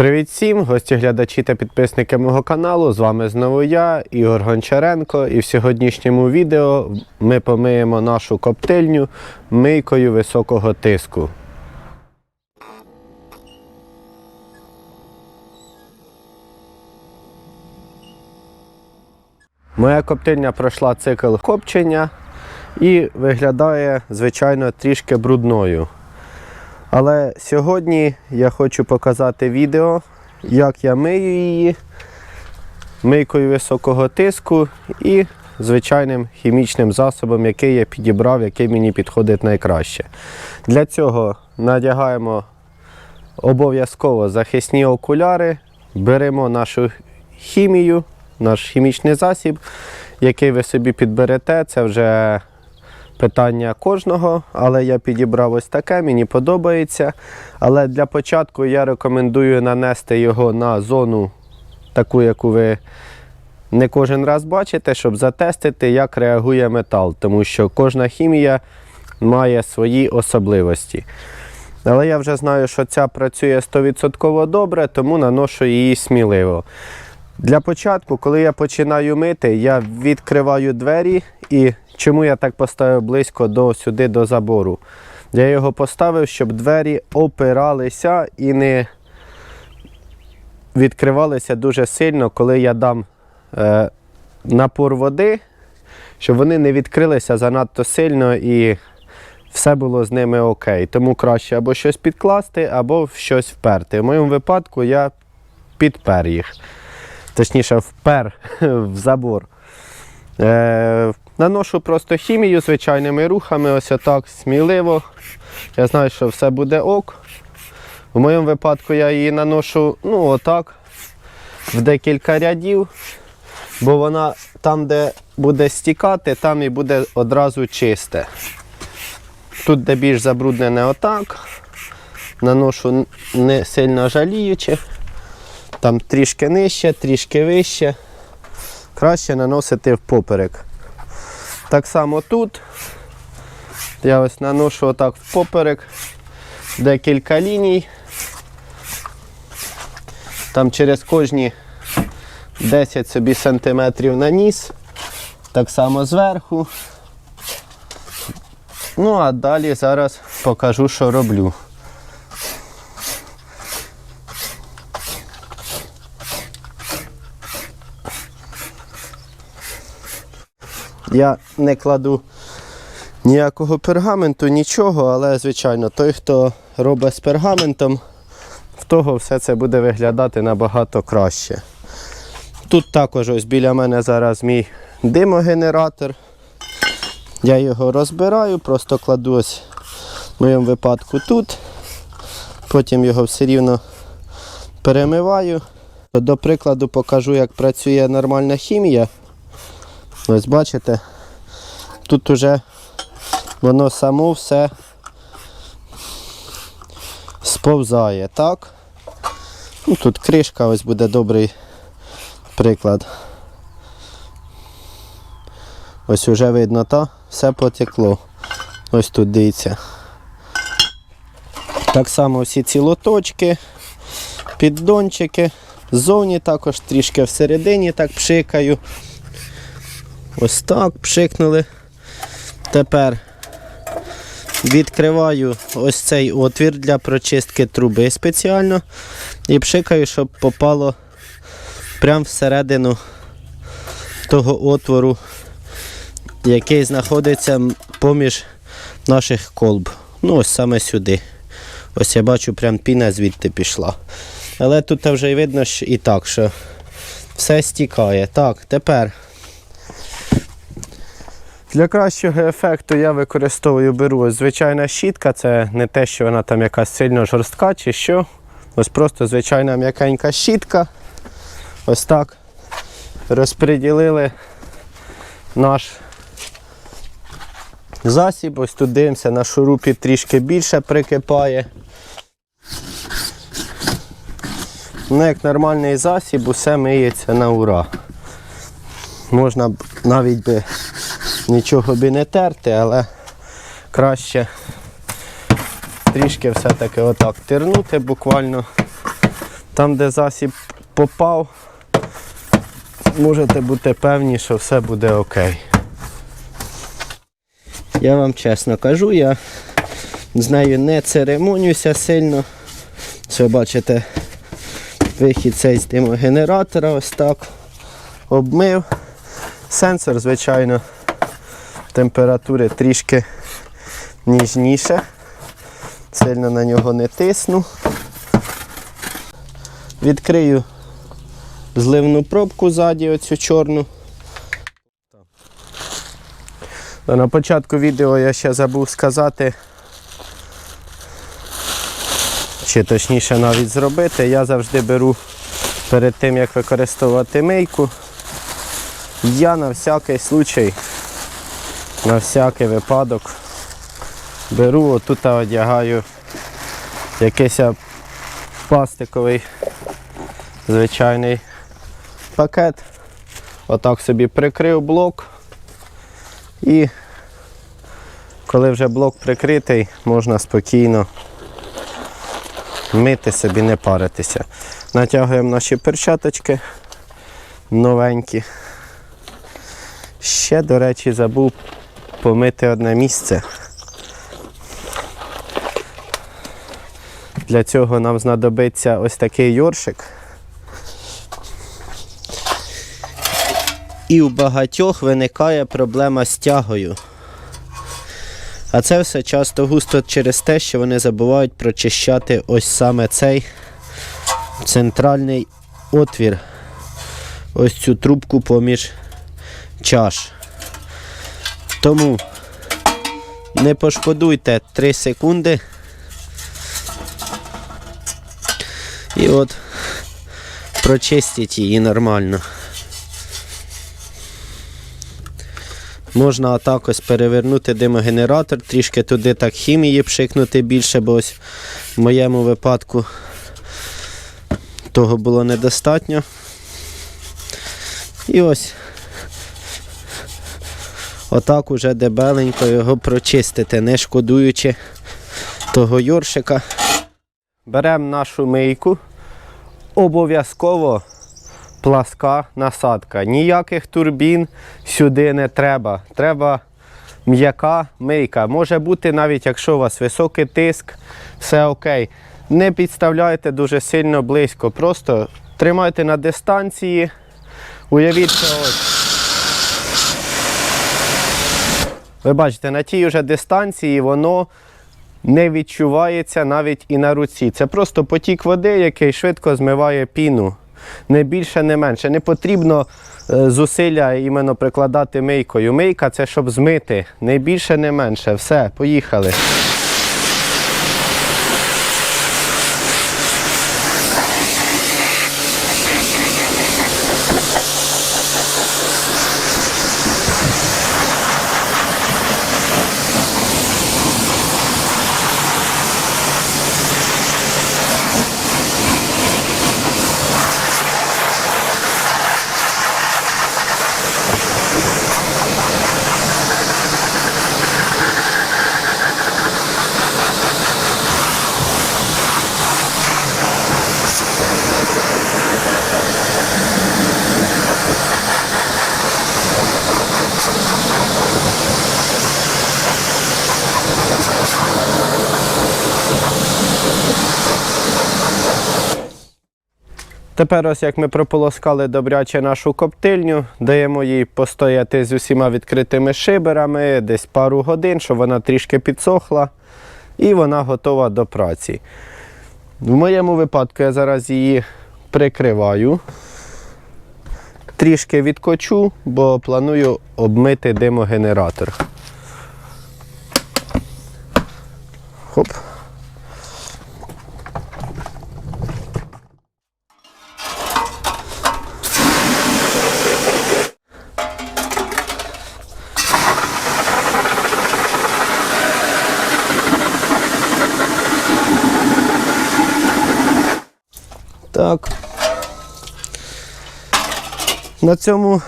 Привіт всім, гості, глядачі та підписники мого каналу. З вами знову я, Ігор Гончаренко. І в сьогоднішньому відео ми помиємо нашу коптильню мийкою високого тиску. Моя коптильня пройшла цикл копчення і виглядає, звичайно, трішки брудною. Але сьогодні я хочу показати відео, як я мию її мийкою високого тиску і звичайним хімічним засобом, який я підібрав, який мені підходить найкраще. Для цього надягаємо обов'язково захисні окуляри, беремо нашу хімію, наш хімічний засіб, який ви собі підберете. Це вже питання кожного, але я підібрав ось таке, мені подобається. Але для початку я рекомендую нанести його на зону, таку, яку ви не кожен раз бачите, щоб затестити, як реагує метал, тому що кожна хімія має свої особливості. Але я вже знаю, що ця працює 100% добре, тому наношу її сміливо. Для початку, коли я починаю мити, я відкриваю двері і чому я так поставив близько до сюди до забору. Я його поставив, щоб двері опиралися і не відкривалися дуже сильно, коли я дам е, напор води, щоб вони не відкрилися занадто сильно і все було з ними окей. Тому краще або щось підкласти, або щось вперти. В моєму випадку я підпер їх точніше впер в забор. Е, наношу просто хімію звичайними рухами, ось отак сміливо. Я знаю, що все буде ок. В моєму випадку я її наношу ну, отак, в декілька рядів, бо вона там, де буде стікати, там і буде одразу чисте. Тут, де більш забруднене отак, наношу не сильно жаліючи. Там трішки нижче, трішки вище. Краще наносити впоперек. Так само тут. Я ось наношу отак впоперек декілька ліній. Там через кожні 10 собі сантиметрів наніс. Так само зверху. Ну, а далі зараз покажу, що роблю. Я не кладу ніякого пергаменту, нічого, але, звичайно, той, хто робить з пергаментом, в того все це буде виглядати набагато краще. Тут також ось біля мене зараз мій димогенератор. Я його розбираю, просто кладу ось в моєму випадку тут. Потім його все рівно перемиваю. До прикладу покажу, як працює нормальна хімія. Ось бачите, тут уже воно само все сповзає, так? Ну, Тут кришка ось буде добрий приклад. Ось уже видно, та все потекло. Ось тут дивіться. Так само всі ці лоточки, піддончики. Ззовні також трішки всередині так пшикаю. Ось так пшикнули. Тепер відкриваю ось цей отвір для прочистки труби спеціально і пшикаю, щоб попало прямо всередину того отвору, який знаходиться поміж наших колб. Ну, ось саме сюди. Ось я бачу, прям піна звідти пішла. Але тут вже й видно що і так, що все стікає. Так, тепер. Для кращого ефекту я використовую беру звичайна щітка, це не те, що вона там якась сильно жорстка чи що. Ось просто звичайна м'якенька щітка. Ось так. Розподілили наш засіб. Ось тут дивимося, на шурупі трішки більше прикипає. Ну, як нормальний засіб, усе миється на ура. Можна навіть би нічого би не терти, але краще трішки все-таки отак тернути буквально Там, де засіб попав, можете бути певні, що все буде окей. Я вам чесно кажу, я з нею не церемонюся сильно. Ви бачите, вихід цей з димогенератора ось так. Обмив. Сенсор, звичайно, температури трішки ніжніше. Сильно на нього не тисну. Відкрию зливну пробку ззаді, оцю чорну. На початку відео я ще забув сказати, чи точніше навіть зробити. Я завжди беру перед тим, як використовувати мийку, я на всякий случай, на всякий випадок беру, отут одягаю якийсь пластиковий звичайний пакет. Отак собі прикрив блок. І коли вже блок прикритий, можна спокійно мити собі, не паритися. Натягуємо наші перчаточки новенькі. Ще, до речі, забув помити одне місце. Для цього нам знадобиться ось такий йоршик. І у багатьох виникає проблема з тягою. А це все часто густо через те, що вони забувають прочищати ось саме цей центральний отвір. Ось цю трубку поміж чаш. Тому не пошкодуйте 3 секунди. І от прочистіть її нормально. Можна отак ось перевернути димогенератор, трішки туди так хімії пшикнути більше, бо ось в моєму випадку того було недостатньо. І ось отак уже дебеленько його прочистити, не шкодуючи того йоршика. Беремо нашу мийку, обов'язково пласка насадка. Ніяких турбін сюди не треба. Треба м'яка мийка. Може бути навіть якщо у вас високий тиск, все окей. Не підставляйте дуже сильно близько. Просто тримайте на дистанції. Уявіть, ось. Ви бачите, на тій уже дистанції воно не відчувається навіть і на руці. Це просто потік води, який швидко змиває піну. Не більше, не менше. Не потрібно е, зусилля іменно прикладати мийкою. Мийка це щоб змити. Не більше, не менше. Все, поїхали. Тепер ось як ми прополоскали добряче нашу коптильню, даємо їй постояти з усіма відкритими шиберами десь пару годин, щоб вона трішки підсохла і вона готова до праці. В моєму випадку я зараз її прикриваю, трішки відкочу, бо планую обмити димогенератор. Хоп. Так. На цьому,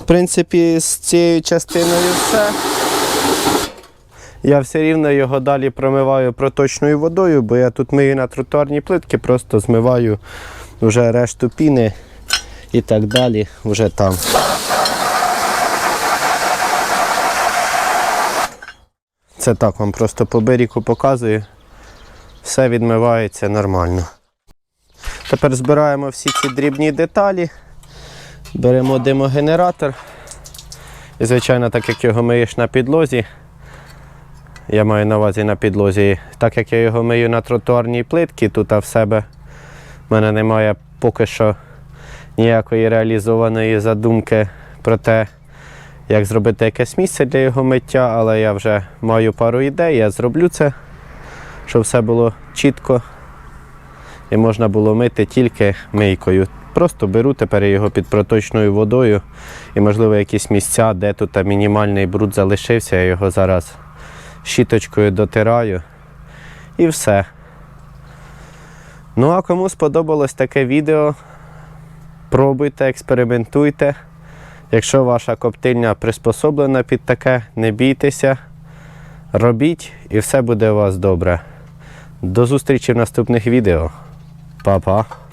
в принципі, з цією частиною все. Я все рівно його далі промиваю проточною водою, бо я тут мию на тротуарні плитки, просто змиваю вже решту піни і так далі вже там. Це так вам просто по берегу показую. Все відмивається нормально. Тепер збираємо всі ці дрібні деталі, беремо димогенератор. І, звичайно, так як його миєш на підлозі, я маю на увазі на підлозі, так як я його мию на тротуарній плитці, тут в себе в мене немає поки що ніякої реалізованої задумки про те, як зробити якесь місце для його миття, але я вже маю пару ідей, я зроблю це, щоб все було чітко і можна було мити тільки мийкою. Просто беру тепер його під проточною водою і, можливо, якісь місця, де тут мінімальний бруд залишився, я його зараз щіточкою дотираю і все. Ну а кому сподобалось таке відео, пробуйте, експериментуйте. Якщо ваша коптильня приспособлена під таке, не бійтеся, робіть і все буде у вас добре. До зустрічі в наступних відео. 爸爸。